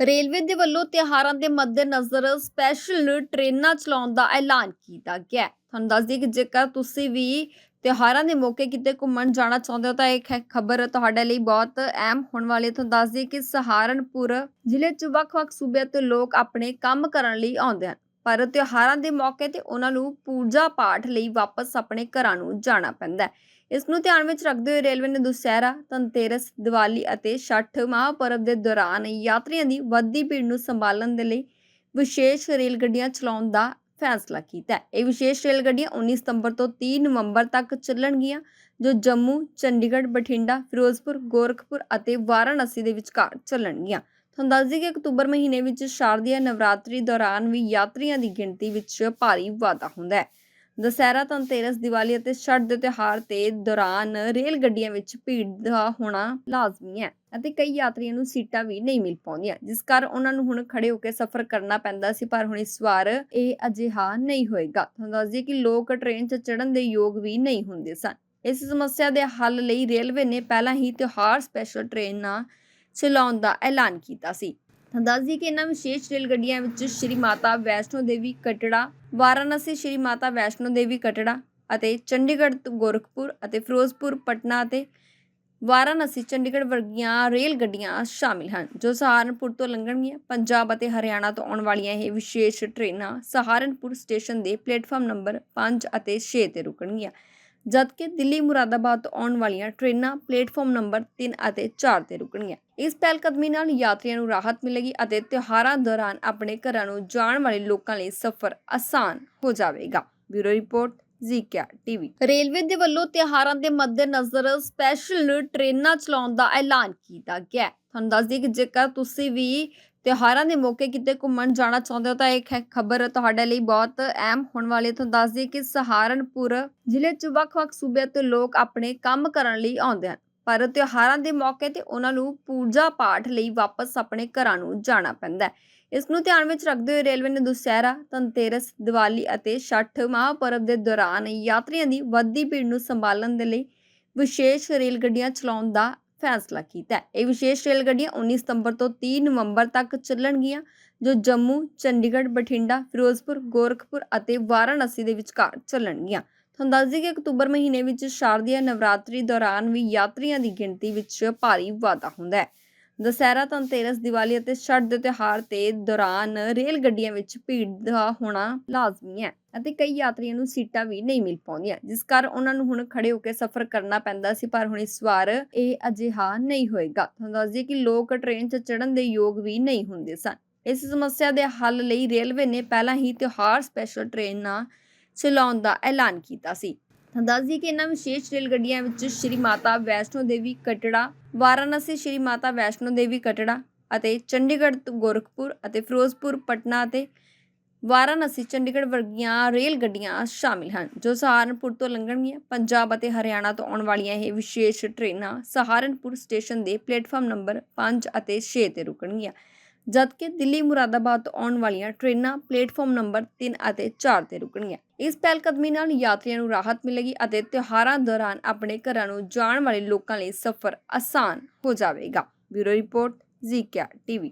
Railway ਦੇ ਵੱਲੋਂ ਤਿਉਹਾਰਾਂ ਦੇ ਮੱਦੇਨਜ਼ਰ ਸਪੈਸ਼ਲ ਟ੍ਰੇਨਾਂ ਚਲਾਉਣ ਦਾ ਐਲਾਨ ਕੀਤਾ ਗਿਆ ਹੈ। ਤੁਹਾਨੂੰ ਦੱਸ ਦਈਏ ਕਿ ਜੇਕਰ ਤੁਸੀਂ ਵੀ ਤਿਉਹਾਰਾਂ ਦੇ ਮੌਕੇ ਕਿਤੇ ਘੁੰਮਣ ਜਾਣਾ ਚਾਹੁੰਦੇ ਹੋ ਤਾਂ ਇਹ ਖਬਰ ਤੁਹਾਡੇ ਲਈ ਬਹੁਤ ਅਹਿਮ ਹੋਣ ਵਾਲੀ ਹੈ। ਤੁਹਾਨੂੰ ਦੱਸ ਦਈਏ ਕਿ ਸਹਾਰਨਪੁਰ ਜ਼ਿਲ੍ਹੇ 'ਚ ਵੱਖ-ਵੱਖ ਸੂਬਿਆਂ ਤੋਂ ਲੋਕ ਆਪਣੇ ਕੰਮ ਕਰਨ ਲਈ ਆਉਂਦੇ ਹਨ। ਪਰ ਤਿਉਹਾਰਾਂ ਦੇ ਮੌਕੇ ਤੇ ਉਹਨਾਂ ਨੂੰ ਪੂਜਾ ਪਾਠ ਲਈ ਵਾਪਸ ਆਪਣੇ ਘਰਾਂ ਨੂੰ ਜਾਣਾ ਪੈਂਦਾ ਹੈ। ਇਸ ਨੂੰ ਧਿਆਨ ਵਿੱਚ ਰੱਖਦੇ ਹੋਏ ਰੇਲਵੇ ਨੇ ਦੁਸਹਿਰਾ, ਧਨਤੇਰਸ, ਦੀਵਾਲੀ ਅਤੇ ਛਠ ਮਹਾਂਪਰਵ ਦੇ ਦੌਰਾਨ ਯਾਤਰੀਆਂ ਦੀ ਵੱਧਦੀ ਭੀੜ ਨੂੰ ਸੰਭਾਲਣ ਦੇ ਲਈ ਵਿਸ਼ੇਸ਼ ਰੇਲ ਗੱਡੀਆਂ ਚਲਾਉਣ ਦਾ ਫੈਸਲਾ ਕੀਤਾ ਇਹ ਵਿਸ਼ੇਸ਼ ਰੇਲ ਗੱਡੀਆਂ 19 ਸਤੰਬਰ ਤੋਂ 30 ਨਵੰਬਰ ਤੱਕ ਚੱਲਣਗੀਆਂ ਜੋ ਜੰਮੂ, ਚੰਡੀਗੜ੍ਹ, ਬਠਿੰਡਾ, ਫਿਰੋਜ਼ਪੁਰ, ਗੋਰਖਪੁਰ ਅਤੇ ਵਾਰਾਣਸੀ ਦੇ ਵਿਚਕਾਰ ਚੱਲਣਗੀਆਂ। ਤੁਹਾਨੂੰ ਦੱਸ ਦਈਏ ਕਿ ਅਕਤੂਬਰ ਮਹੀਨੇ ਵਿੱਚ ਸ਼ਾਰਦੀय ਨਵਰਾਤਰੀ ਦੌਰਾਨ ਵੀ ਯਾਤਰੀਆਂ ਦੀ ਗਿਣਤੀ ਵਿੱਚ ਭਾਰੀ ਵਾਧਾ ਹੁੰਦਾ ਹੈ। ਦੁਸਹਿਰਾ, ਧਨਤੇਰਸ, ਦੀਵਾਲੀ ਅਤੇ ਛਠ ਦੇ ਤਿਉਹਾਰ ਤੇ ਦੌਰਾਨ ਰੇਲ ਗੱਡੀਆਂ ਵਿੱਚ ਭੀੜ ਦਾ ਹੋਣਾ ਲਾਜ਼ਮੀ ਹੈ ਅਤੇ ਕਈ ਯਾਤਰੀਆਂ ਨੂੰ ਸੀਟਾਂ ਵੀ ਨਹੀਂ ਮਿਲ ਪਾਉਂਦੀਆਂ ਜਿਸ ਕਾਰਨ ਉਹਨਾਂ ਨੂੰ ਹੁਣ ਖੜੇ ਹੋ ਕੇ ਸਫ਼ਰ ਕਰਨਾ ਪੈਂਦਾ ਸੀ ਪਰ ਹੁਣ ਇਸ ਵਾਰ ਇਹ ਅਜਿਹਾ ਨਹੀਂ ਹੋਏਗਾ। ਤੁਹਾਨੂੰ ਦੱਸ ਦਈਏ ਕਿ ਲੋਕ ਟ੍ਰੇਨ 'ਚ ਚੜ੍ਹਨ ਦੇ ਯੋਗ ਵੀ ਨਹੀਂ ਹੁੰਦੇ ਸਨ। ਇਸ ਸਮੱਸਿਆ ਦੇ ਹੱਲ ਲਈ ਰੇਲਵੇ ਨੇ ਪਹਿਲਾਂ ਹੀ ਤਿਉਹਾਰ ਸਪੈਸ਼ਲ ਟ੍ਰੇਨਾਂ ਚਲਾਉਣ ਦਾ ਐਲਾਨ ਕੀਤਾ ਸੀ। ਦੱਸ ਦਈਏ ਕਿ ਇਹਨਾਂ ਵਿਸ਼ੇਸ਼ ਰੇਲ ਗੱਡੀਆਂ ਵਿੱਚ ਸ਼੍ਰੀ ਮਾਤਾ ਵੈਸ਼ਨੋ ਦੇਵੀ ਕਟੜਾ, ਵਾਰਾਣਸੀ ਸ਼੍ਰੀ ਮਾਤਾ ਵੈਸ਼ਨੋ ਦੇਵੀ ਕਟੜਾ ਅਤੇ ਚੰਡੀਗੜ੍ਹ ਤੋਂ ਗੋਰਖਪੁਰ ਅਤੇ ਫਿਰੋਜ਼ਪੁਰ, ਪਟਨਾ ਅਤੇ ਵਾਰਾਣਸੀ, ਚੰਡੀਗੜ੍ਹ ਵਰਗੀਆਂ ਰੇਲ ਗੱਡੀਆਂ ਸ਼ਾਮਿਲ ਹਨ, ਜੋ ਸਹਾਰਨਪੁਰ ਤੋਂ ਲੰਘਣਗੀਆਂ। ਪੰਜਾਬ ਅਤੇ ਹਰਿਆਣਾ ਤੋਂ ਆਉਣ ਵਾਲੀਆਂ ਇਹ ਵਿਸ਼ੇਸ਼ ਟ੍ਰੇਨਾਂ ਸਹਾਰਨਪੁਰ ਸਟੇਸ਼ਨ ਦੇ ਪਲੇਟਫਾਰਮ ਨੰਬਰ 5 ਅਤੇ 6 ਤੇ ਰੁਕਣਗੀਆਂ। ਜਦਕਿ ਦਿੱਲੀ ਮੁਰਾਦਾਬਾਦ ਤੋਂ ਆਉਣ ਵਾਲੀਆਂ ਟ੍ਰੇਨਾਂ ਪਲੇਟਫਾਰਮ ਨੰਬਰ 3 ਅਤੇ 4 ਤੇ ਰੁਕਣਗੀਆਂ। ਇਸ ਪਹਿਲਕਦਮੀ ਨਾਲ ਯਾਤਰੀਆਂ ਨੂੰ ਰਾਹਤ ਮਿਲੇਗੀ ਅਤੇ ਤਿਉਹਾਰਾਂ ਦੌਰਾਨ ਆਪਣੇ ਘਰਾਂ ਨੂੰ ਜਾਣ ਵਾਲੇ ਲੋਕਾਂ ਲਈ ਸਫ਼ਰ ਆਸਾਨ ਹੋ ਜਾਵੇਗਾ। ਬਿਊਰੋ ਰਿਪੋਰਟ, ਜ਼ੀਕਿਆ ਟੀਵੀ। ਰੇਲਵੇ ਦੇ ਵੱਲੋਂ ਤਿਉਹਾਰਾਂ ਦੇ ਮੱਦੇਨਜ਼ਰ ਸਪੈਸ਼ਲ ਟ੍ਰੇਨਾਂ ਚਲਾਉਣ ਦਾ ਐਲਾਨ ਕੀਤਾ ਗਿਆ। ਤੁਹਾਨੂੰ ਦੱਸ ਦਈਏ ਕਿ ਜੇਕਰ ਤੁਸੀਂ ਵੀ ਤਿਉਹਾਰਾਂ ਦੇ ਮੌਕੇ ਕਿਤੇ ਘੁੰਮਣ ਜਾਣਾ ਚਾਹੁੰਦੇ ਹੋ ਤਾਂ ਇਹ ਖਬਰ ਤੁਹਾਡੇ ਲਈ ਬਹੁਤ ਅਹਿਮ ਹੋਣ ਵਾਲੀ ਹੈ। ਤੁਹਾਨੂੰ ਦੱਸ ਦਈਏ ਕਿ ਸਹਾਰਨਪੁਰ ਜ਼ਿਲ੍ਹੇ 'ਚ ਵੱਖ-ਵੱਖ ਸੂਬਿਆਂ ਤੋਂ ਲੋਕ ਆਪਣੇ ਕੰਮ ਕਰਨ ਲਈ ਆਉਂਦੇ ਹਨ। ਪਰ ਤਿਉਹਾਰਾਂ ਦੇ ਮੌਕੇ ਤੇ ਉਹਨਾਂ ਨੂੰ ਪੂਜਾ ਪਾਠ ਲਈ ਵਾਪਸ ਆਪਣੇ ਘਰਾਂ ਨੂੰ ਜਾਣਾ ਪੈਂਦਾ ਹੈ। ਇਸ ਨੂੰ ਧਿਆਨ ਵਿੱਚ ਰੱਖਦੇ ਹੋਏ ਰੇਲਵੇ ਨੇ ਦੁਸਹਿਰਾ, ਧਨਤੇਰਸ, ਦੀਵਾਲੀ ਅਤੇ ਛਠ ਮਹਾਂਪਰਵ ਦੇ ਦੌਰਾਨ ਯਾਤਰੀਆਂ ਦੀ ਵੱਧਦੀ ਭੀੜ ਨੂੰ ਸੰਭਾਲਣ ਦੇ ਲਈ ਵਿਸ਼ੇਸ਼ ਰੇਲ ਗੱਡੀਆਂ ਚਲਾਉਣ ਦਾ ਫੈਸਲਾ ਕੀਤਾ ਹੈ। ਇਹ ਵਿਸ਼ੇਸ਼ ਰੇਲ ਗੱਡੀਆਂ 19 ਸਤੰਬਰ ਤੋਂ 30 ਨਵੰਬਰ ਤੱਕ ਚੱਲਣਗੀਆਂ ਜੋ ਜੰਮੂ, ਚੰਡੀਗੜ੍ਹ, ਬਠਿੰਡਾ, ਫਿਰੋਜ਼ਪੁਰ, ਗੋਰਖਪੁਰ ਅਤੇ ਵਾਰਾਣਸੀ ਦੇ ਵਿਚਕਾਰ ਚੱਲਣਗੀਆਂ। ਤੁਹਾਨੂੰ ਦੱਸ ਦਈਏ ਕਿ ਅਕਤੂਬਰ ਮਹੀਨੇ ਵਿੱਚ ਸ਼ਾਰਦੀय ਨਵਰਾਤਰੀ ਦੌਰਾਨ ਵੀ ਯਾਤਰੀਆਂ ਦੀ ਗਿਣਤੀ ਵਿੱਚ ਭਾਰੀ ਵਾਧਾ ਹੁੰਦਾ ਹੈ। ਦੁਸਹਿਰਾ, ਧਨਤੇਰਸ, ਦੀਵਾਲੀ ਅਤੇ ਛਠ ਦੇ ਤਿਉਹਾਰ ਤੇ ਦੌਰਾਨ ਰੇਲ ਗੱਡੀਆਂ ਵਿੱਚ ਭੀੜ ਦਾ ਹੋਣਾ ਲਾਜ਼ਮੀ ਹੈ ਅਤੇ ਕਈ ਯਾਤਰੀਆਂ ਨੂੰ ਸੀਟਾਂ ਵੀ ਨਹੀਂ ਮਿਲ ਪਾਉਂਦੀਆਂ ਜਿਸ ਕਾਰਨ ਉਹਨਾਂ ਨੂੰ ਹੁਣ ਖੜੇ ਹੋ ਕੇ ਸਫ਼ਰ ਕਰਨਾ ਪੈਂਦਾ ਸੀ ਪਰ ਹੁਣ ਇਸ ਵਾਰ ਇਹ ਅਜਿਹਾ ਨਹੀਂ ਹੋਏਗਾ। ਤੁਹਾਨੂੰ ਦੱਸ ਦਈਏ ਕਿ ਲੋਕ ਟ੍ਰੇਨ 'ਚ ਚੜ੍ਹਨ ਦੇ ਯੋਗ ਵੀ ਨਹੀਂ ਹੁੰਦੇ ਸਨ। ਇਸ ਸਮੱਸਿਆ ਦੇ ਹੱਲ ਲਈ ਰੇਲਵੇ ਨੇ ਪਹਿਲਾਂ ਹੀ ਤਿਉਹਾਰ ਸਪੈਸ਼ਲ ਟ੍ਰੇਨਾਂ ਚਲਾਉਣ ਦਾ ਐਲਾਨ ਕੀਤਾ ਸੀ। ਦੱਸ ਦਈਏ ਕਿ ਇਹਨਾਂ ਵਿਸ਼ੇਸ਼ ਰੇਲ ਗੱਡੀਆਂ ਵਿੱਚ ਸ਼੍ਰੀ ਮਾਤਾ ਵੈਸ਼ਨੋ ਦੇਵੀ ਕਟੜਾ, ਵਾਰਾਣਸੀ ਸ਼੍ਰੀ ਮਾਤਾ ਵੈਸ਼ਨੋ ਦੇਵੀ ਕਟੜਾ ਅਤੇ ਚੰਡੀਗੜ੍ਹ ਤੋਂ ਗੋਰਖਪੁਰ ਅਤੇ ਫਿਰੋਜ਼ਪੁਰ, ਪਟਨਾ ਅਤੇ ਵਾਰਾਣਸੀ, ਚੰਡੀਗੜ੍ਹ ਵਰਗੀਆਂ ਰੇਲ ਗੱਡੀਆਂ ਸ਼ਾਮਿਲ ਹਨ, ਜੋ ਸਹਾਰਨਪੁਰ ਤੋਂ ਲੰਘਣਗੀਆਂ। ਪੰਜਾਬ ਅਤੇ ਹਰਿਆਣਾ ਤੋਂ ਆਉਣ ਵਾਲੀਆਂ ਇਹ ਵਿਸ਼ੇਸ਼ ਟ੍ਰੇਨਾਂ ਸਹਾਰਨਪੁਰ ਸਟੇਸ਼ਨ ਦੇ ਪਲੇਟਫਾਰਮ ਨੰਬਰ 5 ਅਤੇ 6 ਤੇ ਰੁਕਣਗੀਆਂ, ਜਦਕਿ ਦਿੱਲੀ ਮੁਰਾਦਾਬਾਦ ਤੋਂ ਆਉਣ ਵਾਲੀਆਂ ਟ੍ਰੇਨਾਂ ਪਲੇਟਫਾਰਮ ਨੰਬਰ 3 ਅਤੇ 4 ਤੇ ਰੁਕਣਗੀਆਂ। ਇਸ ਪਹਿਲਕਦਮੀ ਨਾਲ ਯਾਤਰੀਆਂ ਨੂੰ ਰਾਹਤ ਮਿਲੇਗੀ ਅਤੇ ਤਿਉਹਾਰਾਂ ਦੌਰਾਨ ਆਪਣੇ ਘਰਾਂ ਨੂੰ ਜਾਣ ਵਾਲੇ ਲੋਕਾਂ ਲਈ ਸਫ਼ਰ ਆਸਾਨ ਹੋ ਜਾਵੇਗਾ। ਬਿਊਰੋ ਰਿਪੋਰਟ ਜ਼ੀਕਿਆ ਟੀਵੀ।